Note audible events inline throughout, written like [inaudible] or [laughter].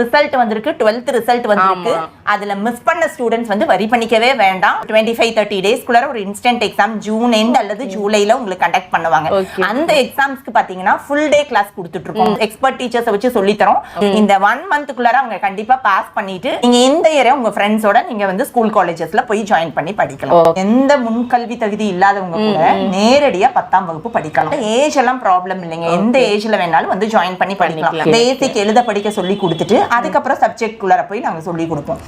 Result வந்திருக்கு twelfth result வந்திருக்கு. அதுல மிஸ் பண்ண ஸ்டூடெண்ட்ஸ் வந்து வரி பண்ணிக்கவே வேண்டாம். டுவெண்ட்டி ஃபைவ் தேர்ட்டி டேஸ்க்குள்ள ஒரு இன்ஸ்டன்ட் எக்ஸாம் ஜூன் எண்ட் அல்லது ஜூலைல உங்களுக்கு கண்டக்ட் பண்ணுவாங்க. அந்த எக்ஸாம்ஸ்க்கு பாத்தீங்கன்னா ஃபுல் டே கிளாஸ் கொடுத்துட்டு இருக்கோம் எக்ஸ்பர்ட் டீச்சர்ஸ் வச்சு சொல்லி தரோம் இந்த ஒன் மந்த்துக்குள்ளார அவங்க கண்டிப்பா பாஸ் பண்ணிட்டு நீங்க இந்த இயரை உங்க ஃப்ரெண்ட்ஸோட நீங்க வந்து ஸ்கூல் காலேஜஸ்ல போய் ஜாயின் பண்ணி படிக்கலாம். எந்த முன்கல்வி தகுதி இல்லாதவங்க கூட நேரடியா பத்தாம் வகுப்பு படிக்கலாம். ஏஜ் எல்லாம் ப்ராப்ளம் இல்லைங்க. எந்த ஏஜ்ல வேணாலும் வந்து ஜாயின் பண்ணி படிக்கலாம். பேசிக் எழுத படிக்க சொல்லி கொடுத்துட்டு அதுக்கப்புறம் சப்ஜெக்ட் குள்ளார போய் நாங்க சொல்லி கொடுப்போம்.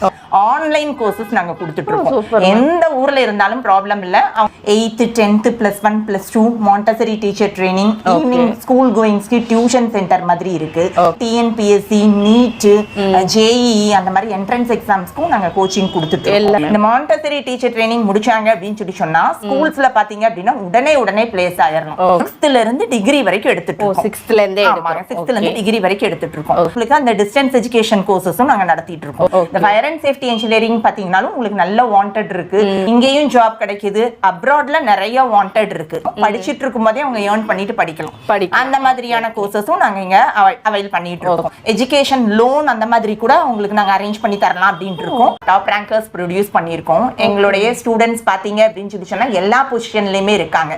ஆன்லைன் கோர்சஸ் நாங்க கொடுத்துட்டு இருக்கோம் எந்த ஊர்ல இருந்தாலும் ப்ராப்ளம் இல்ல. Eighth tenth plus one plus two Montessori teacher training evening school கோயிங்ஸ்க்கு tuition centre மாதிரி இருக்கு. டிஎன்பிஎஸ்சி நீட் ஜேஇ அந்த மாதிரி என்ட்ரன்ஸ் எக்ஸாம்ஸ்க்கும் நாங்க கோச்சிங் கொடுத்துட்டு. இந்த மாண்டசரி டீச்சர் ட்ரைனிங் முடிச்சாங்க அப்படின்னு சொல்லி சொன்னா ஸ்கூல்ஸ்ல பாத்தீங்க அப்படின்னா உடனே உடனே பிளேஸ் ஆயிரணும். சிக்ஸ்த்ல இருந்து டிகிரி வரைக்கும் எடுத்துட்டு சிக்ஸ்த்ல இருந்தே. சிக்ஸ்த்ல இருந்து. டிகிரி வரைக்கும் எடுத்துட்டு இருக்கோம் உங்களுக்கு அந்த டிஸ்டன்ஸ் எஜுகேஷன் கோர்சஸும் நாங்க நடத்திட்டு இருக்கோம் இந்த ஃபயர் அண்ட் சேஃப்டி இன்ஜினியரிங் பாத்தீங்கன்னாலும் உங்களுக்கு நல்ல வாண்டட் இருக்கு. இங்கேயும் ஜாப் கிடைக்குது. அப்ராட்ல நிறைய வாண்டட் இருக்கு. படிச்சிட்டு இருக்கும் போதே அவங்க ஏர்ன் பண்ணிட்டு படிக்கலாம். அந்த மாதிரியான கோர்சஸும் நாங்க இங்க அவைல் பண்ணிட்டு இருக்கோம் எஜுகேஷன் லோன் அந்த மாதிரி கூட உங்களுக்கு நாங்க அரேஞ்ச் பண்ணி தரலாம் அப்படின்ட்டு இருக்கோம் டாப் ரேங்கர்ஸ் ப்ரொடியூஸ் பண்ணியிருக்கோம். எங்களுடைய ஸ்டூடெண்ட்ஸ் பாத்தீங்க அப்படின்னு சொல்லி சொன்னா எல்லா பொசிஷன்லயுமே இருக்காங்க.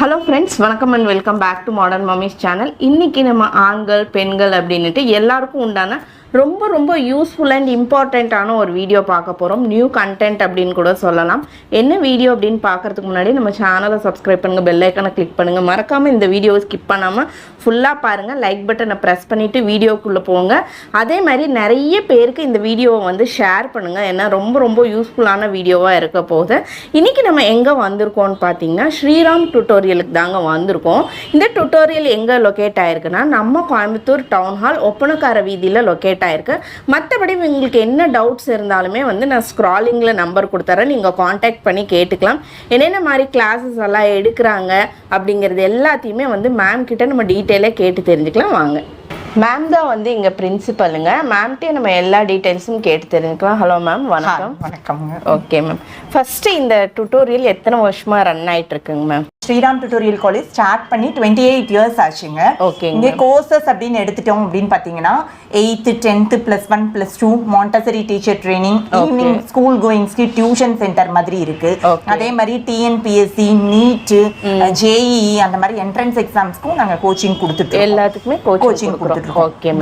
ஹலோ ஃப்ரெண்ட்ஸ் வணக்கம் and welcome back to modern mummies channel இன்னைக்கு நம்ம ஆண்கள் பெண்கள் அப்படின்னுட்டு எல்லாருக்கும் உண்டான ரொம்ப ரொம்ப யூஸ்ஃபுல் அண்ட் இம்பார்ட்டண்ட்டான ஒரு வீடியோ பார்க்க போகிறோம் நியூ கண்டென்ட் அப்படின்னு கூட சொல்லலாம். என்ன வீடியோ அப்படின்னு பார்க்கறதுக்கு முன்னாடி நம்ம சேனலை சப்ஸ்கிரைப் பண்ணுங்கள் பெல் ஐக்கனை கிளிக் பண்ணுங்கள் மறக்காமல் இந்த வீடியோவை ஸ்கிப் பண்ணாமல் ஃபுல்லாக பாருங்கள் லைக் பட்டனை ப்ரெஸ் பண்ணிவிட்டு வீடியோக்குள்ளே போங்க. அதே மாதிரி நிறைய பேருக்கு இந்த வீடியோவை வந்து ஷேர் பண்ணுங்கள் ஏன்னா ரொம்ப ரொம்ப யூஸ்ஃபுல்லான வீடியோவாக இருக்க போகுது. இன்றைக்கி நம்ம எங்கே வந்திருக்கோம்னு பார்த்தீங்கன்னா ஸ்ரீராம் டுட்டோரியலுக்கு தாங்க வந்திருக்கோம். இந்த டுட்டோரியல் எங்கே லொக்கேட் ஆயிருக்குன்னா நம்ம கோயம்புத்தூர் டவுன் ஹால் ஒப்பனக்கார வீதியில் லொக்கேட் ஆயிருக்கு. மற்றபடி உங்களுக்கு என்ன டவுட்ஸ் இருந்தாலுமே வந்து நான் ஸ்க்ராலிங்கில் நம்பர் கொடுத்துறேன். நீங்கள் காண்டாக்ட் பண்ணி கேட்டுக்கலாம். என்னென்ன மாதிரி கிளாஸஸ் எல்லாம் எடுக்கிறாங்க அப்படிங்கிறது எல்லாத்தையுமே வந்து மேம் கிட்ட நம்ம டீட்டெயிலாக கேட்டு தெரிஞ்சுக்கலாம். வாங்க. மேம் தான் வந்து இங்கே பிரின்சிபலுங்க மேம்கிட்டே நம்ம எல்லா டீட்டெயில்ஸும் கேட்டு தெரிஞ்சுக்கலாம். ஹலோ மேம் வணக்கம். வணக்கம்ங்க. ஓகே மேம் ஃபஸ்ட்டு இந்த டுட்டோரியல் எத்தனை வருஷமாக ரன் ஆயிட்டு இருக்குங்க ma'am Sriram tutorial college start பண்ணி டுவெண்ட்டி எயிட் இயர்ஸ் ஆச்சுங்க ஓகேங்க இங்கே கோர்சஸ் அப்படின்னு எடுத்துட்டோம் அப்படின்னு பார்த்தீங்கன்னா eighth tenth plus one plus two Montessori teacher training evening school கோயிங்ஸ்க்கு tuition centre மாதிரி இருக்கு. அதே மாதிரி டிஎன்பிஎஸ்சி நீட் ஜேஇ அந்த மாதிரி என்ட்ரன்ஸ் எக்ஸாம்ஸ்க்கும் நாங்க கோச்சிங் கொடுத்துட்டு. எல்லாத்துக்குமே கோச்சிங் கோச்சிங்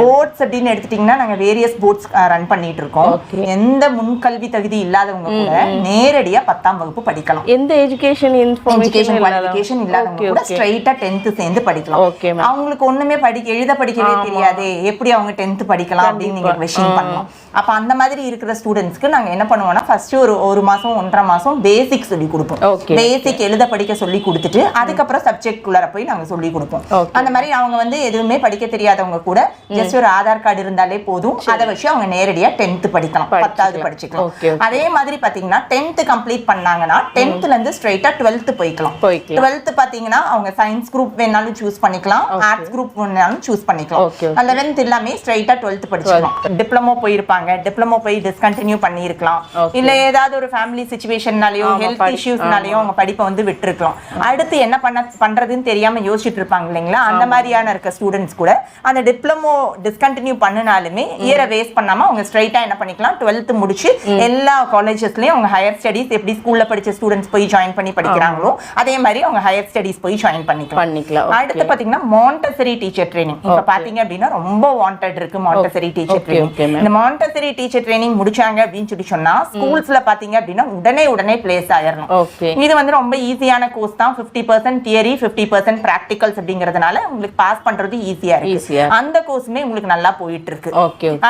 போர்ட்ஸ் அப்படின்னு எடுத்துட்டீங்கன்னா நாங்க வேரியஸ் போர்ட்ஸ் ரன் பண்ணிட்டு இருக்கோம். எந்த முன்கல்வி தகுதி இல்லாதவங்க கூட பத்தாம் வகுப்பு படிக்கலாம். எந்த எஜுகேஷன் எஜுகேஷன் குவாலிஃபிகேஷன் இல்லாதவங்க? கூட ஸ்ட்ரைட்டா 10th சேர்ந்து படிக்கலாம். அவங்களுக்கு ஒண்ணுமே படிக்க எழுத படிக்கவே தெரியாதே. எப்படி அவங்க 10th படிக்கலாம் அப்படின்னு நீங்க கொஸ்டின் பண்ணலாம். அப்ப அந்த மாதிரி இருக்கிற ஸ்டூடெண்ட்ஸ்க்கு நாங்க என்ன பண்ணுவோம்னா ஃபர்ஸ்ட் ஒரு ஒரு மாசம் ஒன்றரை மாசம் பேசிக் சொல்லி கொடுப்போம். பேசிக் எழுத படிக்க சொல்லி கொடுத்துட்டு அதுக்கப்புறம் சப்ஜெக்ட் குள்ளார போய் நாங்க சொல்லி கொடுப்போம். அந்த மாதிரி அவங்க வந்து எதுவுமே படிக்க தெரியாதவங்க கூட ஜஸ்ட் ஒரு ஆதார் கார்டு இருந்தாலே போதும். அதை வச்சு அவங்க நேரடியா 10th படிக்கலாம். பத்தாவது படிச்சுக்கலாம். அதே மாதிரி பாத்தீங்கன்னா 10th கம்ப்ளீட் பண்ணாங்கன்னா 10thல இருந்து ஸ்ட்ரைட்டா 12th போய்க்கலாம். டுவெல்த் பாத்தீங்கன்னா அவங்க சயின்ஸ் குரூப் வேணாலும் சூஸ் பண்ணிக்கலாம். ஆர்ட்ஸ் குரூப் வேணாலும் சூஸ் பண்ணிக்கலாம். லெவன்த் எல்லாமே ஸ்ட்ரைட்டா டுவெல்த் படிச்சுக்கலாம். டிப்ளமோ போயிருப்பாங்க. டிப்ளமோ போய் டிஸ்கண்டினியூ பண்ணியிருக்கலாம். இல்ல ஏதாவது ஒரு ஃபேமிலி சுச்சுவேஷன்னாலயோ ஹெல்த் இஷ்யூஸ்னாலயோ அவங்க படிப்பை வந்து விட்டுருக்கலாம். அடுத்து என்ன பண்ண பண்றதுன்னு தெரியாம யோசிச்சுட்டு இருப்பாங்க இல்லைங்களா? அந்த மாதிரியான இருக்க ஸ்டூடெண்ட்ஸ் கூட அந்த டிப்ளமோ டிஸ்கண்டினியூ பண்ணினாலுமே இயரை வேஸ்ட் பண்ணாம அவங்க ஸ்ட்ரைட்டா என்ன பண்ணிக்கலாம்? டுவெல்த் முடிச்சு எல்லா காலேஜஸ்லயும் அவங்க ஹையர் ஸ்டடீஸ் எப்படி ஸ்கூல்ல படிச்ச ஸ்டூடெண்ட்ஸ் போய் ஜாயின் பண்ணி படிக்கிறாங்களோ அதே மாதிரி அவங்க ஹையர் ஸ்டடீஸ் போய் ஜாயின் பண்ணிக்கலாம். பண்ணிக்கலாம். அடுத்து பாத்தீங்கன்னா மாண்டசரி டீச்சர் ட்ரைனிங் இப்ப பாத்தீங்க அப்படின்னா ரொம்ப வாண்டட் இருக்கு மாண்டசரி டீச்சர் ட்ரைனிங். இந்த மாண்டசரி டீச்சர் ட்ரைனிங் முடிச்சாங்க அப்படின்னு சொல்லி சொன்னா ஸ்கூல்ஸ்ல பாத்தீங்க அப்படின்னா உடனே உடனே பிளேஸ் ஆயிரணும். இது வந்து ரொம்ப ஈஸியான கோர்ஸ் தான். 50% percent theory fifty percent practicals அப்படிங்கறதுனால உங்களுக்கு பாஸ் பண்றது ஈஸியா. இருக்கு. அந்த கோர்ஸுமே உங்களுக்கு நல்லா போயிட்டு இருக்கு.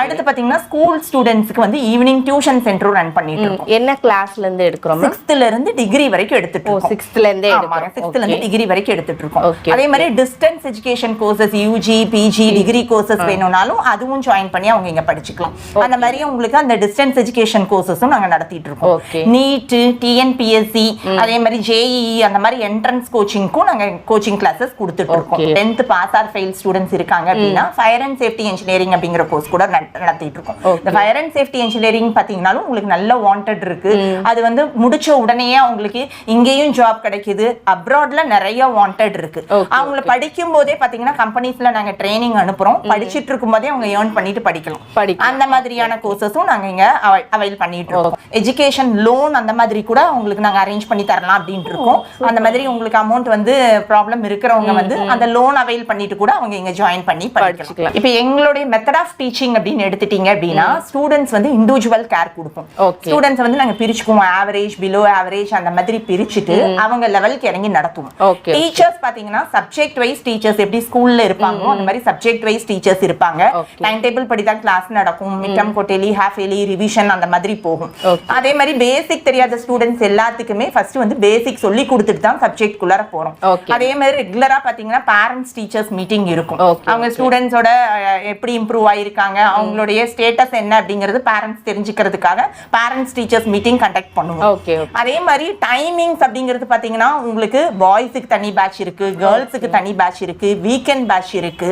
அடுத்து பாத்தீங்கன்னா ஸ்கூல் ஸ்டூடெண்ட்ஸ்க்கு வந்து ஈவினிங் டியூஷன் சென்டரும் ரன் பண்ணிட்டு இருக்கோம். என்ன கிளாஸ்ல இருந்து எடுக்கிறோம் சிக்ஸ்த்ல இருந்து டிகிரி வரைக்கும் எடுத்துட்டு இருக்கோம். சிக்ஸ்த்ல இருந்தே சிக்ஸ்த்ல இருந்து டிகிரி வரைக்கும் எடுத்துட்டு இருக்கோம். அதே மாதிரி distance education courses UG PG degree courses வேணும்னாலும் அதுவும் ஜாயின் பண்ணி அவங்க இங்க படிச்சுக்கலாம். அந்த மாதிரி உங்களுக்கு அந்த டிஸ்டன்ஸ் எஜுகேஷன் கோர்சஸும் நாங்க நடத்திட்டு இருக்கோம். நீட் டிஎன்பிஎஸ்சி அதே மாதிரி ஜேஇஇ அந்த மாதிரி என்ட்ரன்ஸ் கோச்சிங்க்கும் நாங்க கோச்சிங் கிளாஸஸ் கொடுத்துட்டு இருக்கோம். Tenth pass or fail students இருக்காங்க அப்படின்னா ஃபயர் அண்ட் சேஃப்டி இன்ஜினியரிங் அப்படிங்கிற கோர்ஸ் கூட நட- நடத்திட்டு இருக்கோம். இந்த ஃபயர் அண்ட் சேஃப்டி இன்ஜினியரிங் பாத்தீங்கன்னாலும் உங்களுக்கு நல்ல வாண்டட் இருக்கு. அது வந்து முடிச்ச உடனே அவங்களுக்கு இங்கேயும் ஜாப் கிடைக்குது. அப்ராட்ல நிறைய வாண்டட் இருக்கு. அவங்கள படிக்கும் போதே பாத்தீங்கன்னா கம்பெனிஸ்ல நாங்க ட்ரைனிங் அனுப்புறோம். படிச்சிட்டு இருக்கும் போதே அவங்க ஏர்ன் பண்ணிட்டு படிக்கலாம். அந்த மாதிரியான கோர்சஸும் நாங்க இங்க அவைல் பண்ணிட்டு இருக்கோம். எஜுகேஷன் லோன் அந்த மாதிரி கூட உங்களுக்கு நாங்க அரேஞ்ச் பண்ணி தரலாம் அப்படின்ட்டு இருக்கோம். அந்த மாதிரி உங்களுக்கு அமௌண்ட் வந்து ப்ராப்ளம் இருக்கிறவங்க வந்து அந்த லோன் அவைல் பண்ணிட்டு கூட அவங்க இங்க ஜாயின் பண்ணி படிக்கலாம். படிச்சுக்கலாம். இப்போ எங்களுடைய மெத்தட் ஆஃப் டீச்சிங் அப்படின்னு எடுத்துட்டீங்க அப்படின்னா ஸ்டூடெண்ட்ஸ் வந்து இண்டிவிஜுவல் கேர் கொடுப்போம். ஸ்டூடெண்ட்ஸ் வந்து நாங்க பிரிச்சுக்குவோம். ஆவரேஜ் பிலோ ஆவரேஜ் அந்த மாதிரி பிரிச்சுட்டு அவங்க லெவலுக்கு இறங்கி நடத்துவோம். டீச்சர்ஸ் பாத்தீங்கன்னா சப்ஜெக்ட் வைஸ் டீச்சர்ஸ் எப்படி ஸ்கூல்ல இருப்பாங்களோ அந்த மாதிரி சப்ஜெக்ட் வைஸ் டீச்சர்ஸ் இருப்பாங்க. டைம் டேபிள் படி தான் கிளாஸ் நடக்கும் midterm quarterly half yearly revision அந்த மாதிரி போகும். அதே மாதிரி பேசிக் தெரியாத ஸ்டூடெண்ட்ஸ் எல்லாத்துக்குமே ஃபர்ஸ்ட் வந்து பேசிக் சொல்லி கொடுத்துட்டு தான் சப்ஜெக்ட் குள்ளார போறோம். அதே மாதிரி ரெகுலரா பாத்தீங்கன்னா பேரண்ட்ஸ் டீச்சர்ஸ் மீட்டிங் இருக்கும். அவங்க ஸ்டூடெண்ட்ஸோட எப்படி இம்ப்ரூவ் ஆயிருக்காங்க அவங்களுடைய ஸ்டேட்டஸ் என்ன அப்படிங்கிறது பேரண்ட்ஸ் தெரிஞ்சுக்கிறதுக்காக பேரண்ட்ஸ் டீச்சர்ஸ் மீட்டிங் கண்டக்ட் பண்ணுவோம். அதே மாதிரி டைமிங்ஸ் அப்படிங்கிறது பாத்தீங்கன்னா உங்களுக்கு பாய்ஸுக்கு தனி பேட்ச் இருக்கு கேர்ள்ஸுக்கு தனி பேட்ச் இருக்கு வீக்கெண்ட் பேட்ச் இருக்கு.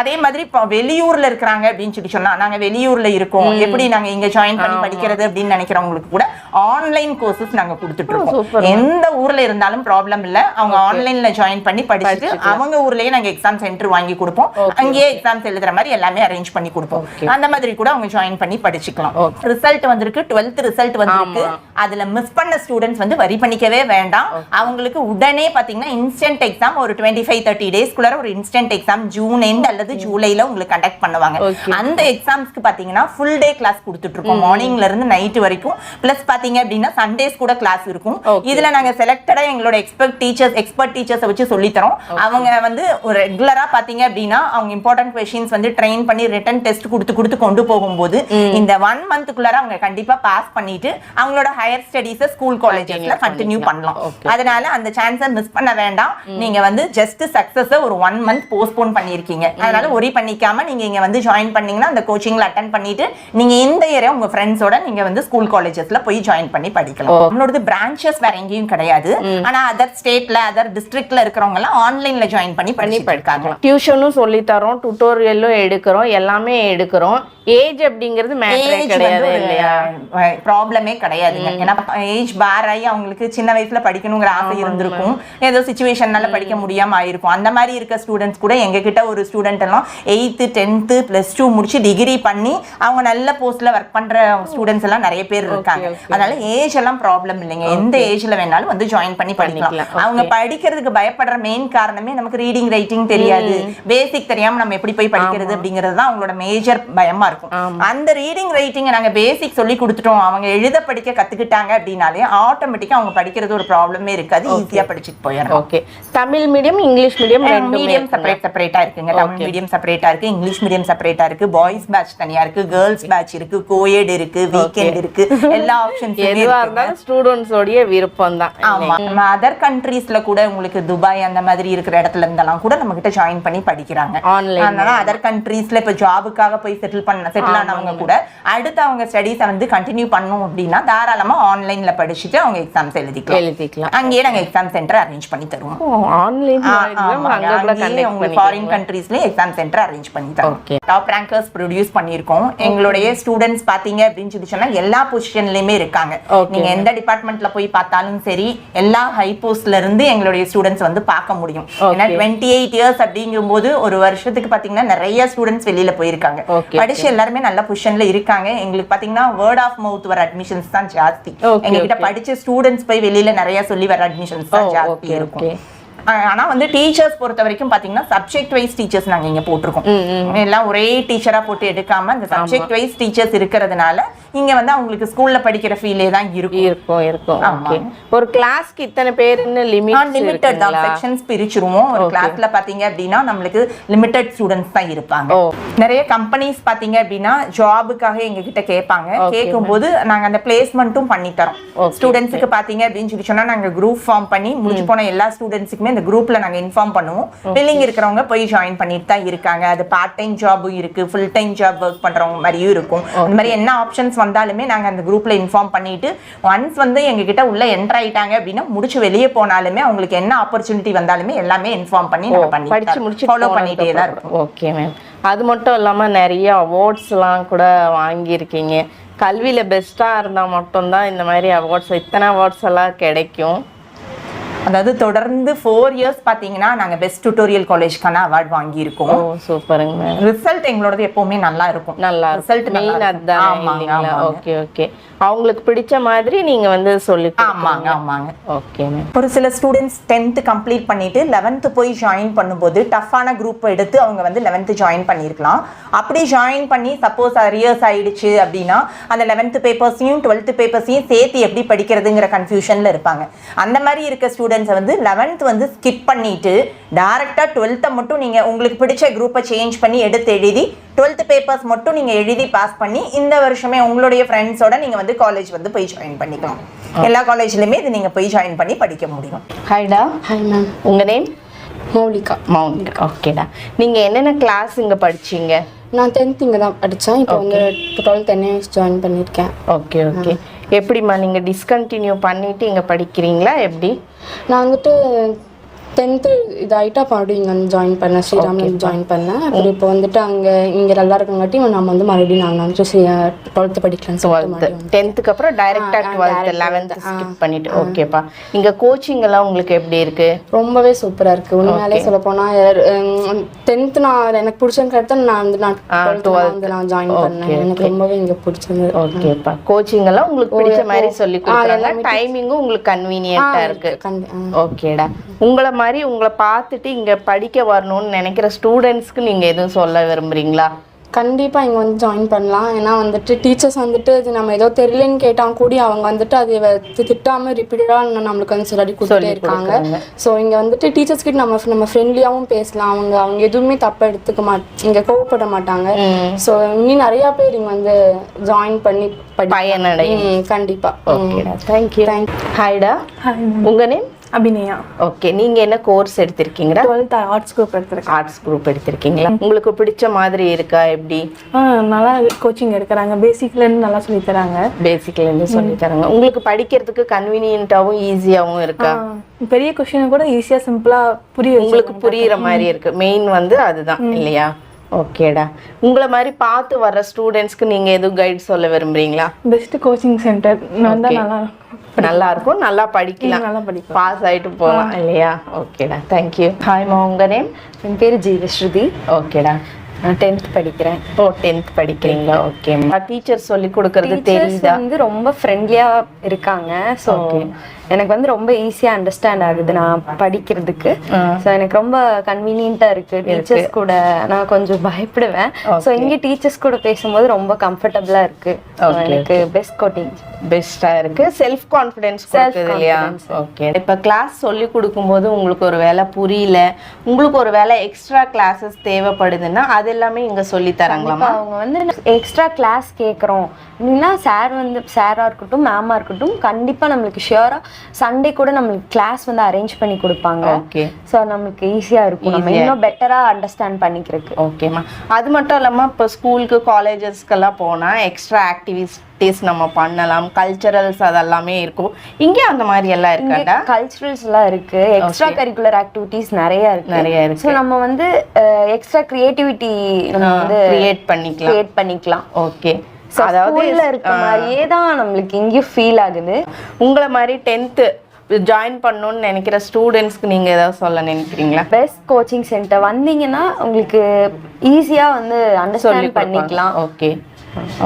அதே மாதிரி இப்போ வெளியூர்ல இருக்கிறாங்க அப்படின்னு சொல்லி சொன்னா நாங்க வெளியூர்ல இருக்கோம். எப்படி நாங்க இங்க ஜாயின் பண்ணி படிக்கிறது அப்படின்னு நினைக்கிறவங்களுக்கு கூட ஆன்லைன் கோர்சஸ் நாங்க கொடுத்துட்டு இருக்கோம் எந்த ஊர்ல இருந்தாலும் ப்ராப்ளம் இல்ல. அவங்க ஆன்லைன்ல ஜாயின் பண்ணி படிச்சுட்டு அவங்க ஊர்லயே நாங்க எக்ஸாம் சென்டர் வாங்கி கொடுப்போம். அங்கேயே எக்ஸாம்ஸ் எழுதுற மாதிரி எல்லாமே அரேஞ்ச் பண்ணி கொடுப்போம். அந்த மாதிரி கூட அவங்க ஜாயின் பண்ணி படிச்சுக்கலாம். ரிசல்ட் வந்திருக்கு. டுவெல்த் ரிசல்ட் வந்திருக்கு. அதுல மிஸ் பண்ண ஸ்டூடெண்ட்ஸ் வந்து வரி பண்ணிக்கவே வேண்டாம். அவங்களுக்கு உடனே பாத்தீங்கன்னா இன்ஸ்டன்ட் எக்ஸாம் ஒரு டுவெண்ட்டி ஃபைவ் தேர்ட்டி டேஸ்க்குள்ள ஒரு இன்ஸ்டன்ட் எக்ஸாம் ஜூன் எண்ட் அல்லது ஜூலைல உங்களுக்கு கண்டக்ட் பண்ணுவாங்க. அந்த எக்ஸாம்ஸ்க்கு பாத்தீங்கன்னா ஃபுல் டே கிளாஸ் கொடுத்துட்டு இருக்கோம் மார்னிங்ல இருந்து நைட் வரைக்கும். பிளஸ் பாத்தீங்க அப்படின்னா சண்டேஸ் கூட கிளாஸ் இருக்கும். இதுல நாங்க செலக்டடா எங்களோட எக்ஸ்பர்ட் டீச்சர்ஸ் எக்ஸ்பர்ட் டீச்சர்ஸ் வச்சு சொல்லி தரோம் அவங்க வந்து ஒரு ரெகுலரா பாத்தீங்க அப்படின்னா அவங்க இம்பார்ட்டன்ட் கொஸ்டின்ஸ் வந்து ட்ரெயின் பண்ணி ரிட்டன் டெஸ்ட் கொடுத்து கொடுத்து கொண்டு போகும்போது இந்த ஒன் மந்த்துக்குள்ளார அவங்க கண்டிப்பா பாஸ் பண்ணிட்டு அவங்களோட ஹையர் ஸ்டடீஸ் ஸ்கூல் காலேஜஸ்ல கண்டினியூ பண்ணலாம். அதனால அந்த சான்ஸை மிஸ் பண்ண வேண்டாம். நீங்க வந்து ஜஸ்ட் சக்சஸ் ஒரு ஒன் மந்த் போஸ்ட்போன் பண்ணிருக்கீங்க. அதனால ஒரி பண்ணிக்காம நீங்க இங்க வந்து ஜாயின் பண்ணீங்கன்னா அந்த கோச்சிங்ல அட்டன் பண்ணிட்டு நீங்க இந்த இயரே உங்க ஃப்ரெண்ட்ஸோட நீங்க வந்து ஸ்கூல் காலேஜஸ்ல போய் ஜாயின் பண்ணி படிக்கலாம். நம்மளோட பிரான்ச்சஸ் வேற எங்கேயும் கிடையாது. ஆனா அதர் ஸ்டேட்ல அதர் டிஸ்ட்ரிக்ட்ல இருக்கிறவங்க எல்லாம் ஆன்லைன்ல ஜாயின் பண்ணி பண்ணி படிக்கலாம். டியூஷனும் சொல்லி தரோம் டுட்டோரியலும் எடுக்கிறோம் எல்லாமே எடுக்கிறோம். ஏஜ் அப்படிங்கிறது மேட்டரே கிடையாது இல்லையா? ப்ராப்ளமே கிடையாதுங்க. ஏன்னா ஏஜ் பார் ஆகி அவங்களுக்கு சின்ன வயசுல படிக்கணுங்கிற ஆசை இருந்திருக்கும். ஏதோ சுச்சுவேஷன்னால படிக்க முடியாம ஆயிருக்கும். அந்த மாதிரி இருக்க ஸ்டூடெண்ட்ஸ் கூட எங்க கிட்ட ஒரு ஸ்டூடெண்ட் எல்லாம் எயித்து டென்த்து பிளஸ் டூ முடிச்சு டிகிரி பண்ணி அவங்க நல்ல போஸ்ட்ல ஒர்க் பண்ற ஸ்டூடெண்ட்ஸ் எல்லாம் நிறைய பேர் இருக்காங்க. அதனால ஏஜ் எல்லாம் ப்ராப்ளம் இல்லைங்க. எந்த ஏஜ்ல வேணாலும் வந்து ஜாயின் பண்ணி படிக்கலாம். அவங்க படிக்கிறதுக்கு பயப்படுற மெயின் காரணமே நமக்கு ரீடிங் ரைட்டிங் தெரியாது. பேசிக் தெரியாம நம்ம எப்படி போய் படிக்கிறது அப்படிங்கிறது தான் அவங்களோட மேஜர் பயமா இருக்கும். அந்த ரீடிங் ரைட்டிங் நாங்க பேசிக் சொல்லி கொடுத்துட்டோம். அவங்க எழுத படிக்க கத்துக்கிட்டாங்க அப்படின்னாலே ஆட்டோமேட்டிக்கா அவங்க படிக்கிறது ஒரு ப்ராப்ளமே இருக்காது. ஈஸியா படிச்சுட்டு போயிடலாம் okay Tamil medium English medium medium? Separate செப்பரேட்டா இருக்குங்க. தமிழ் மீடியம் செப்பரேட்டா இருக்கு இங்கிலீஷ் மீடியம் செப்பரேட்டா இருக்கு பாய்ஸ் பேட்ச் தனியா இருக்கு கேர்ள்ஸ் பேட்ச் இருக்கு கோயட் இருக்கு வீக்கெண்ட் இருக்கு எல்லா ஆப்ஷன்ஸ் எதுவா இருந்தாலும் ஸ்டூடெண்ட்ஸோடைய விருப்பம் தான் ஆமா. நம்ம அதர் கண்ட்ரீஸ்ல கூட உங்களுக்கு துபாய் அந்த மாதிரி இருக்கிற இடத்துல இருந்தெல்லாம் கூட நம்ம கிட்ட ஜாயின் பண்ணி படிக்கிறாங்க. ஆன்லைன் அதனால அதர் கண்ட்ரீஸ்ல இப்ப ஜாபுக்காக போய் செட்டில் பண்ண செட்டில் ஆனவங்க கூட அடுத்து அவங்க ஸ்டடீஸை வந்து கண்டினியூ பண்ணணும் அப்படின்னா தாராளமா ஆன்லைன்ல படிச்சுட்டு அவங்க எக்ஸாம்ஸ் எழுதிக்கலாம். எழுதிக்கலாம். அங்கேயே நாங்க எக்ஸாம் சென்டர் அரேஞ்ச் பண்ணி தருவோம். ஆன்லைன் ஃபாரின் பண்ணிக்கலாம். கண்ட்ரீஸ்ல எக்ஸாம் சென்டர் அரேஞ்ச் பண்ணி தரோம். டாப் ரேங்கர்ஸ் ப்ரொடியூஸ் பண்ணியிருக்கோம். எங்களுடைய ஸ்டூடெண்ட்ஸ் பாத்தீங்க அப்படின்னு சொல்லி சொன்னா எல்லா பொசிஷன்லயுமே இருக்காங்க. நீங்க எந்த டிபார்ட்மெண்ட்ல போய் பார்த்தாலும் சரி எல்லா ஹை போஸ்ட்ல இருந்து எங்களுடைய ஸ்டூடெண்ட்ஸ் வந்து பார்க்க முடியும். ஏன்னா. டுவெண்ட்டி எயிட் இயர்ஸ் அப்படிங்கும்போது ஒரு வருஷத்துக்கு பாத்தீங்கன்னா நிறைய ஸ்டூடெண்ட்ஸ் வெளியில போயிருக்காங்க. படிச்சு எல்லாருமே நல்ல பொசிஷன்ல இருக்காங்க. எங்களுக்கு பாத்தீங்கன்னா வேர்ட் ஆஃப் மவுத் வர அட்மிஷன்ஸ் தான் ஜாஸ்தி. Okay, எங்க கிட்ட okay. படிச்ச ஸ்டூடெண்ட்ஸ் போய் வெளியில நிறைய சொல்லி வர அட்மிஷன்ஸ் தான் Oh, ஜாஸ்தி இருக்கும். ஆனா வந்து டீச்சர்ஸ் பொறுத்த வரைக்கும் பாத்தீங்கன்னா சப்ஜெக்ட் வைஸ் டீச்சர்ஸ் நாங்க இங்க போட்டிருக்கோம். எல்லாம் ஒரே டீச்சரா போட்டு எடுக்காம அந்த சப்ஜெக்ட் வைஸ் டீச்சர்ஸ் இருக்கிறதுனால இங்க வந்து அவங்களுக்கு ஸ்கூல்ல படிக்கிற ஃபீலே தான் இருக்கும். இருக்கும் இருக்கும். ஒரு கிளாஸ்க்கு இத்தனை பேருன்னு லிமிட் லிமிட்டட் தான் செக்ஷன்ஸ் பிரிச்சிருவோம். ஒரு கிளாஸ்ல பாத்தீங்க அப்படின்னா நம்மளுக்கு லிமிட்டட் ஸ்டூடெண்ட்ஸ் தான் இருப்பாங்க. நிறைய கம்பெனிஸ் பாத்தீங்க அப்படின்னா ஜாபுக்காக எங்க கிட்ட கேட்பாங்க கேட்கும்போது நாங்க அந்த பிளேஸ்மெண்ட்டும் பண்ணி தரோம். ஸ்டூடெண்ட்ஸுக்கு பாத்தீங்க அப்படின்னு சொல்லி சொன்னா நாங்க குரூப் ஃபார்ம் பண்ணி முடிஞ்சு போன எல்லா ஸ்டூடெண்ட்ஸுக்குமே இந்த குரூப்ல நாங்க இன்ஃபார்ம் பண்ணுவோம். பில்லிங் இருக்கிறவங்க போய் ஜாயின் பண்ணிட்டு தான் இருக்காங்க. அது பார்ட் டைம் ஜாபும் இருக்கு ஃபுல் டைம் ஜாப் ஒர்க் பண்றவங்க மாதிரியும் இருக்கும். அந்த மாதிரி என்ன ஆப்ஷன்ஸ் வந்தாலுமே நாங்க அந்த குரூப்ல இன்ஃபார்ம் பண்ணிட்டு ஒன்ஸ் வந்து எங்க கிட்ட உள்ள என்டர் ஆயிட்டாங்க அப்படின்னா முடிச்சு வெளியே போனாலுமே அவங்களுக்கு என்ன ஆப்பர்ச்சுனிட்டி வந்தாலுமே எல்லாமே இன்ஃபார்ம் பண்ணி நாங்க பண்ணி படிச்சு முடிச்சு ஃபாலோ பண்ணிட்டே தான் இருக்கோம். ஓகே மேம் அது மட்டும் இல்லாம நிறைய அவார்ட்ஸ்லாம் கூட வாங்கியிருக்கீங்க. கல்வியில பெஸ்டா இருந்தா மட்டும்தான் இந்த மாதிரி அவார்ட்ஸ் இத்தனை அவார்ட்ஸ் எல்லாம் கிடைக்கும். அதாவது தொடர்ந்து ஃபோர் இயர்ஸ் பாத்தீங்கன்னா நாங்க பெஸ்ட் டுட்டோரியல் காலேஜ்க்கான அவார்ட் வாங்கியிருக்கோம். சூப்பருங்க மேம் ரிசல்ட் எங்களோடது எப்பவுமே நல்லா இருக்கும். நல்லா ரிசல்ட் மெயின் அதுதான் ஆமாங்க. ஓகே ஓகே அவங்களுக்கு பிடிச்ச மாதிரி நீங்க வந்து சொல்லி ஆமாங்க ஆமாங்க. ஓகே மேம் ஒரு சில ஸ்டூடெண்ட்ஸ் டென்த்து கம்ப்ளீட் பண்ணிட்டு லெவன்த்து போய் ஜாயின் பண்ணும்போது டஃப்பான குரூப் எடுத்து அவங்க வந்து லெவன்த்து ஜாயின் பண்ணியிருக்கலாம் அப்படி ஜாயின் பண்ணி சப்போஸ் அரியர்ஸ் ஆயிடுச்சு அப்படின்னா அந்த லெவன்த்து பேப்பர்ஸையும் டுவெல்த்து பேப்பர்ஸையும் சேர்த்து எப்படி படிக்கிறதுங்கிற கன்ஃபியூஷனில் இருப்பாங்க. அந்த மாதிரி இருக்க ஸ்டூடெண்ட்ஸை வந்து லெவன்த் வந்து ஸ்கிப் பண்ணிட்டு டேரெக்டாக டுவெல்த்தை மட்டும் நீங்கள் உங்களுக்கு பிடிச்ச குரூப்பை சேஞ்ச் பண்ணி எடுத்து எழுதி டுவெல்த் பேப்பர்ஸ் மட்டும் நீங்கள் எழுதி பாஸ் பண்ணி இந்த வருஷமே உங்களுடைய ஃப்ரெண்ட்ஸோட நீங்கள் வந்து காலேஜ் வந்து போய் ஜாயின் பண்ணிக்கலாம். எல்லா காலேஜ்லையுமே இது நீங்கள் போய் ஜாயின் பண்ணி படிக்க முடியும். ஹாய்டா ஹாய் மேம் உங்க நேம் மௌலிகா. மவுண்ட் ஓகேடா நீங்க என்னென்ன கிளாஸ் இங்க படிச்சீங்க? நான் டென்த் இங்கே தான் படித்தேன் இப்போ வந்து டுவெல்த் என்ஏஎஸ் ஜாயின் பண்ணியிருக்கேன் ஓகே ஓகே எப்படிம்மா நீங்க டிஸ்கண்டினியூ பண்ணிட்டு இங்க படிக்கிறீங்களா? எப்படி? நான் வந்துட்டு டென்த்து இதாகிட்டு அப்போ மறுபடியும் இங்கே வந்து ஜாயின் பண்ணேன் ஸ்ரீராமில் ஜாயின் பண்ணேன் அப்புறம் இப்போ வந்துட்டு அங்கே இங்கே நல்லா இருக்கங்காட்டி நம்ம வந்து மறுபடியும் நான் வந்து டுவெல்த்து சொல்லிட்டு மறுபடியும் டென்த்துக்கு அப்புறம் டைரக்டா டுவெல்த் லெவன்த் ஸ்கிப் பண்ணிட்டு. ஓகேப்பா இங்க கோச்சிங் எல்லாம் உங்களுக்கு எப்படி இருக்கு? ரொம்பவே சூப்பராக இருக்குது உண்மையாலே சொல்ல போனால் டென்த்து நான் எனக்கு பிடிச்சதுக்கு அடுத்து நான் வந்து நான் டுவெல்த்து நான் ஜாயின் பண்ணேன். எனக்கு ரொம்பவே இங்கே பிடிச்சிருந்தது ஓகேப்பா கோச்சிங் எல்லாம் உங்களுக்கு பிடிச்ச மாதிரி சொல்லி கொடுக்குறாங்க. டைமிங்கும் உங்களுக்கு கன்வீனியன்ட்டா இருக்கு. கண்டி ஆ. ஓகேடா உங்களை மாதிரி உங்களை பார்த்துட்டு இங்க படிக்க வரணும்னு நினைக்கிற ஸ்டூடெண்ட்ஸ்க்கு நீங்க எதுவும் சொல்ல விரும்புறீங்களா? கண்டிப்பா இங்க வந்து ஜாயின் பண்ணலாம். ஏன்னா வந்துட்டு டீச்சர்ஸ் வந்துட்டு இது நம்ம ஏதோ தெரியலன்னு கேட்டா கூடி அவங்க வந்துட்டு அதை வ- தி- திட்டாம ரிப்பீட்டடா நம்மளுக்கு வந்து சொல்லி கொடுத்துட்டே இருக்காங்க. ஸோ இங்க வந்துட்டு டீச்சர்ஸ் கிட்ட நம்ம நம்ம ஃப்ரெண்ட்லியாவும் பேசலாம். அவங்க அவங்க எதுவுமே தப்பா எடுத்துக்க மாட் இங்க கோவப்பட மாட்டாங்க. ஸோ இன்னும் நிறைய பேர் இங்க வந்து ஜாயின் பண்ணி படி பயனடையும். ம், கண்டிப்பா. ஓகேடா தேங்க்யூ ஹாய்டா உங்க நேம் அபிநயா. ஓகே நீங்க என்ன கோர்ஸ் எடுத்திருக்கீங்களா? டுவெல்த் ஆர்ட்ஸ் குரூப் எடுத்திருக்கேன். ஆர்ட்ஸ் குரூப் எடுத்திருக்கீங்களா? உங்களுக்கு பிடிச்ச மாதிரி இருக்கா எப்படி? நல்லா கோச்சிங் எடுக்கிறாங்க. பேசிக்லேருந்து நல்லா சொல்லி தராங்க. பேசிக்ல இருந்து சொல்லி தராங்க. உங்களுக்கு படிக்கிறதுக்கு கன்வீனியன்ட்டாவும் ஈஸியாவும் இருக்கா? பெரிய கொஷினை கூட ஈஸியாக சிம்பிளாக புரிய உங்களுக்கு புரியுற மாதிரி இருக்கு. மெயின் வந்து அதுதான் இல்லையா? ஓகேடா. உங்களை மாதிரி பார்த்து வர்ற ஸ்டூடெண்ட்ஸ்க்கு நீங்க எதுவும் கைட் சொல்ல விரும்புறீங்களா? பெஸ்ட் கோச்சிங் சென்டர் நல்லா நல்லா இருக்கும் நல்லா படிக்கலாம். நல்லா படிக்கலாம் பாஸ் ஆயிட்டு போகலாம் இல்லையா? ஓகேடா தேங்க்யூ ஹாய்மா உங்க நேம் என் பேர் ஜீவஸ்ருதி. ஓகேடா. நான் டென்த் படிக்கிறேன். ஓ டென்த் படிக்கிறீங்களா? ஓகே டீச்சர் சொல்லி கொடுக்கறது தெரியுதா? வந்து ரொம்ப ஃப்ரெண்ட்லியா இருக்காங்க ஸோ எனக்கு வந்து ரொம்ப ஈஸியா அண்டர்ஸ்டாண்ட் ஆகுது நான் படிக்கிறதுக்கு. ஸோ எனக்கு ரொம்ப கன்வீனியன்ட்டா இருக்கு. டீச்சர்ஸ் கூட நான் கொஞ்சம் பயப்படுவேன். ஸோ இங்க டீச்சர்ஸ் கூட பேசும்போது ரொம்ப கம்ஃபர்டபுளா இருக்கு. எனக்கு பெஸ்ட் கோட்டிங் பெஸ்டா இருக்கு. செல்ஃப் கான்ஃபிடன்ஸ் கொடுக்குது இல்லையா? ஓகே இப்போ கிளாஸ் சொல்லி கொடுக்கும்போது உங்களுக்கு ஒரு வேலை புரியல. உங்களுக்கு ஒரு வேலை எக்ஸ்ட்ரா கிளாஸஸ் தேவைப்படுதுன்னா அது எல்லாமே இங்க சொல்லி தராங்களாமா அவங்க வந்து எக்ஸ்ட்ரா கிளாஸ் கேட்குறோம் அப்படின்னா சார் வந்து சாராக இருக்கட்டும் மேமாக இருக்கட்டும் கண்டிப்பாக நம்மளுக்கு ஷியராக சண்டே கூட நம்மளுக்கு கிளாஸ் வந்து அரேஞ்ச் பண்ணி கொடுப்பாங்க. ஓகே ஸோ நம்மளுக்கு ஈஸியாக இருக்கும். நம்ம இன்னும் பெட்டராக அண்டர்ஸ்டாண்ட் பண்ணிக்கிறதுக்கு. ஓகேம்மா அது மட்டும் இல்லாமல் இப்போ ஸ்கூலுக்கு காலேஜஸ்க்கெல்லாம் போனால் எக்ஸ்ட்ரா ஆக்டிவிட்டீஸ் நம்ம பண்ணலாம். கல்ச்சரல்ஸ் அதெல்லாமே இருக்கும். இங்கே அந்த மாதிரி எல்லாம் இருக்காடா கல்ச்சுரல்ஸ் எல்லாம் இருக்கு. எக்ஸ்ட்ரா கரிக்குலர் ஆக்டிவிட்டீஸ் நிறைய இருக்கு. நிறைய இருக்கு. ஸோ நம்ம வந்து எக்ஸ்ட்ரா கிரியேட்டிவிட்டி நம்ம வந்து கிரியேட் பண்ணிக்கலாம். கிரியேட் பண்ணிக்கலாம். ஓகே அதாவது இருக்க மாதிரியே தான் நம்மளுக்கு இங்கேயும் ஃபீல் ஆகுது. உங்களை மாதிரி டென்த்து ஜாயின் பண்ணணும்னு நினைக்கிற ஸ்டூடெண்ட்ஸ்க்கு நீங்கள் ஏதாவது சொல்ல நினைக்கிறீங்களா? பெஸ்ட் கோச்சிங் சென்டர் வந்தீங்கன்னா உங்களுக்கு ஈஸியாக வந்து அண்டர்ஸ்டாண்ட் பண்ணிக்கலாம். ஓகே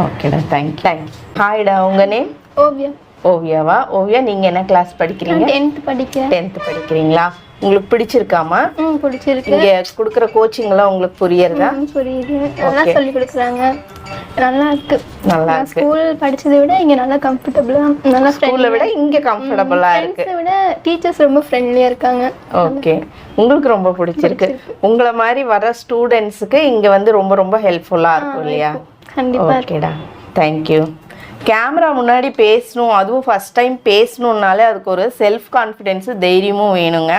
ஓகேடா தேங்க்யூ தேங்க்யூ ஹாய்டா உங்க நேம் ஓவியம் ஓவியாவா? ஓவியா நீங்க என்ன கிளாஸ் படிக்கிறீங்க? டென்த் படிக்கிறேன். டென்த் படிக்கிறீங்களா? உங்களுக்கு பிடிச்சிருக்காமா? ம் பிடிச்சிருக்கு. இங்க கொடுக்குற கோச்சிங் எல்லாம் உங்களுக்கு புரியறதா? புரியுது. நல்லா சொல்லி கொடுக்குறாங்க. நல்லா இருக்கு. நல்லா இருக்கு. ஸ்கூல் படிச்சதை விட இங்க நல்லா கம்ஃபர்டபுளா நல்லா ஸ்கூல்ல விட இங்க கம்ஃபர்டபுளா இருக்கு. விட டீச்சர்ஸ் ரொம்ப ஃப்ரெண்ட்லியா இருக்காங்க. ஓகே உங்களுக்கு ரொம்ப பிடிச்சிருக்கு. உங்களை மாதிரி வர ஸ்டூடெண்ட்ஸுக்கு இங்க வந்து ரொம்ப ரொம்ப ஹெல்ப்ஃபுல்லா இருக்கும் இல்லையா? கண்டிப்பா ஓகேடா தேங்க்யூ கேமரா முன்னாடி பேசணும் அதுவும் ஃபர்ஸ்ட் டைம் பேசணுன்னாலே அதுக்கு ஒரு செல்ஃப் கான்ஃபிடென்ஸு தைரியமும் வேணுங்க.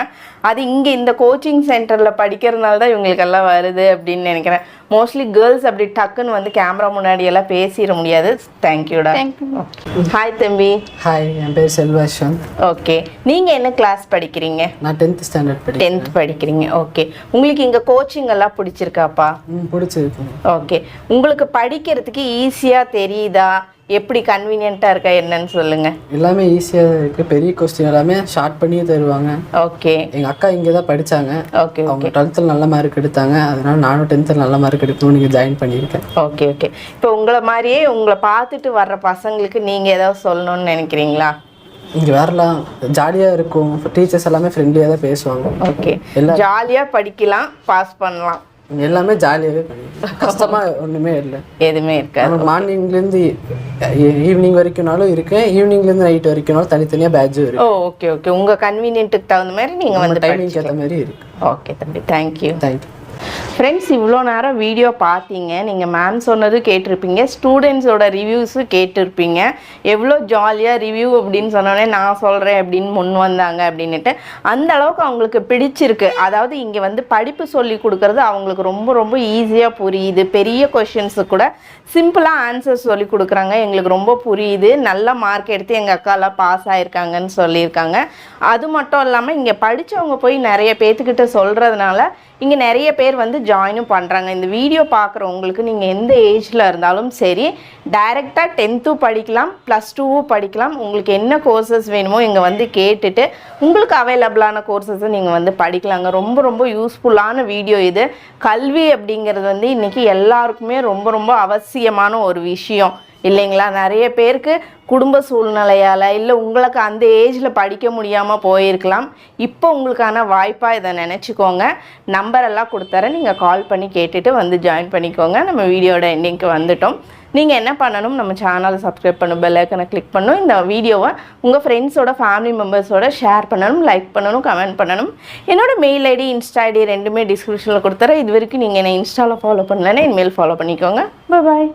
அது இங்கே இந்த கோச்சிங் சென்டரில் படிக்கிறதுனால தான் இவங்களுக்கெல்லாம் வருது அப்படின்னு நினைக்கிறேன். மோஸ்ட்லி கேர்ள்ஸ் அப்படி டக்குன்னு வந்து கேமரா முன்னாடி எல்லாம் பேசிட முடியாது. தேங்க்யூடா ஹாய் தம்பி. ஹாய் என் பேர் செல்வாஷன் ஓகே நீங்கள் என்ன கிளாஸ் படிக்கிறீங்க? நான் டென்த் ஸ்டாண்டர்ட் டென்த் படிக்கிறீங்க. ஓகே உங்களுக்கு இங்கே கோச்சிங் எல்லாம் பிடிச்சிருக்காப்பா? பிடிச்சிருக்கு. ஓகே உங்களுக்கு படிக்கிறதுக்கு ஈஸியாக தெரியுதா? எப்படி கன்வீனியண்ட்டாக இருக்கா என்னன்னு சொல்லுங்க. எல்லாமே ஈஸியாக இருக்குது பெரிய கொஸ்டின் எல்லாமே ஷார்ட் பண்ணியே தருவாங்க. ஓகே எங்கள் அக்கா இங்கே தான் படித்தாங்க ஓகே அவங்க டுவெல்த்தில் நல்ல மார்க் எடுத்தாங்க. அதனால நானும் டென்த்தில் நல்ல மார்க் எடுக்கணும்னு இங்கே ஜாயின் பண்ணியிருக்கேன். ஓகே ஓகே இப்போ உங்களை மாதிரியே உங்களை பார்த்துட்டு வர்ற பசங்களுக்கு நீங்கள் ஏதாவது சொல்லணும்னு நினைக்கிறீங்களா? இங்கே வரலாம். ஜாலியாக இருக்கும். டீச்சர்ஸ் எல்லாமே ஃப்ரெண்ட்லியாக தான் பேசுவாங்க. ஓகே எல்லா- ஜாலியாக படிக்கலாம் பாஸ் பண்ணலாம். எல்லாமே ஜாலியாகவே பண்ணிக்கலாம் [laughs] கஷ்டமாக ஒன்றுமே இல்லை. எதுவுமே இருக்காது. மார்னிங்லேருந்து ஈவினிங் வரைக்கும்னாலும் இருக்கேன் ஈவினிங்லேருந்து நைட் வரைக்கும்னாலும் தனித்தனியாக பேட்சும் ஓ இருக்கு ஓகே ஓகே உங்கள் கன்வீனியன்ட்டுக்கு தகுந்த மாதிரி நீங்கள் வந்து டைமிங்க்கு ஏற்ற மாதிரி இருக்கு. ஓகே தம்பி. தேங்க்யூ தேங்க்யூ ஃப்ரெண்ட்ஸ் இவ்வளோ நேரம் வீடியோ பார்த்தீங்க. நீங்கள் மேம் சொன்னது கேட்டிருப்பீங்க. ஸ்டூடெண்ட்ஸோட ரிவ்யூஸும் கேட்டிருப்பீங்க. எவ்வளோ ஜாலியாக ரிவ்யூ அப்படின்னு சொன்னோடனே நான் சொல்கிறேன் அப்படின்னு முன் வந்தாங்க அப்படின்ட்டு அந்த அளவுக்கு அவங்களுக்கு பிடிச்சிருக்கு. அதாவது இங்கே வந்து படிப்பு சொல்லி கொடுக்கறது அவங்களுக்கு ரொம்ப ரொம்ப ஈஸியாக புரியுது. பெரிய கொஷின்ஸு கூட சிம்பிளாக ஆன்சர் சொல்லி கொடுக்குறாங்க. எங்களுக்கு ரொம்ப புரியுது. நல்ல மார்க் எடுத்து எங்கள் அக்காலாம் பாஸ் ஆகிருக்காங்கன்னு சொல்லியிருக்காங்க. அது மட்டும் இல்லாமல் இங்கே படித்தவங்க போய் நிறைய பேர்த்துக்கிட்ட சொல்கிறதுனால இங்கே நிறைய பேர் வந்து ஜாயினும் பண்ணுறாங்க இந்த வீடியோ பார்க்குறவங்களுக்கு நீங்கள் எந்த ஏஜில் இருந்தாலும் சரி டைரெக்டாக டென்த்தும் படிக்கலாம் ப்ளஸ் டூவும் படிக்கலாம். உங்களுக்கு என்ன கோர்சஸ் வேணுமோ இங்கே வந்து கேட்டுட்டு உங்களுக்கு அவைலபிளான கோர்சஸை நீங்கள் வந்து படிக்கலாங்க. ரொம்ப ரொம்ப யூஸ்ஃபுல்லான வீடியோ இது. கல்வி அப்படிங்கிறது வந்து இன்றைக்கி எல்லாருக்குமே ரொம்ப ரொம்ப அவசியமான ஒரு விஷயம். இல்லைங்களா? நிறைய பேருக்கு குடும்ப சூழ்நிலையால் இல்லை உங்களுக்கு அந்த ஏஜில் படிக்க முடியாமல் போயிருக்கலாம். இப்போ உங்களுக்கான வாய்ப்பாக இதை நினச்சிக்கோங்க. நம்பரெல்லாம் கொடுத்தரேன் நீங்கள் கால் பண்ணி கேட்டுட்டு வந்து ஜாயின் பண்ணிக்கோங்க. நம்ம வீடியோட எண்டிங்க்கு வந்துட்டோம். நீங்கள் என்ன பண்ணணும்? நம்ம சேனலை சப்ஸ்கிரைப் பண்ணும் பெல்லைக்கனை கிளிக் பண்ணணும் இந்த வீடியோவை உங்கள் ஃப்ரெண்ட்ஸோட ஃபேமிலி மெம்பர்ஸோட ஷேர் பண்ணணும் லைக் பண்ணணும் கமெண்ட் பண்ணணும். என்னோட மெயில் ஐடி இன்ஸ்டா ஐடி ரெண்டுமே டிஸ்கிரிப்ஷனில் கொடுத்துறேன். இது வரைக்கும் நீங்கள் என்னை இன்ஸ்டாவில் ஃபாலோ பண்ணலன்னா இனிமேல் ஃபாலோ பண்ணிக்கோங்க. பாய்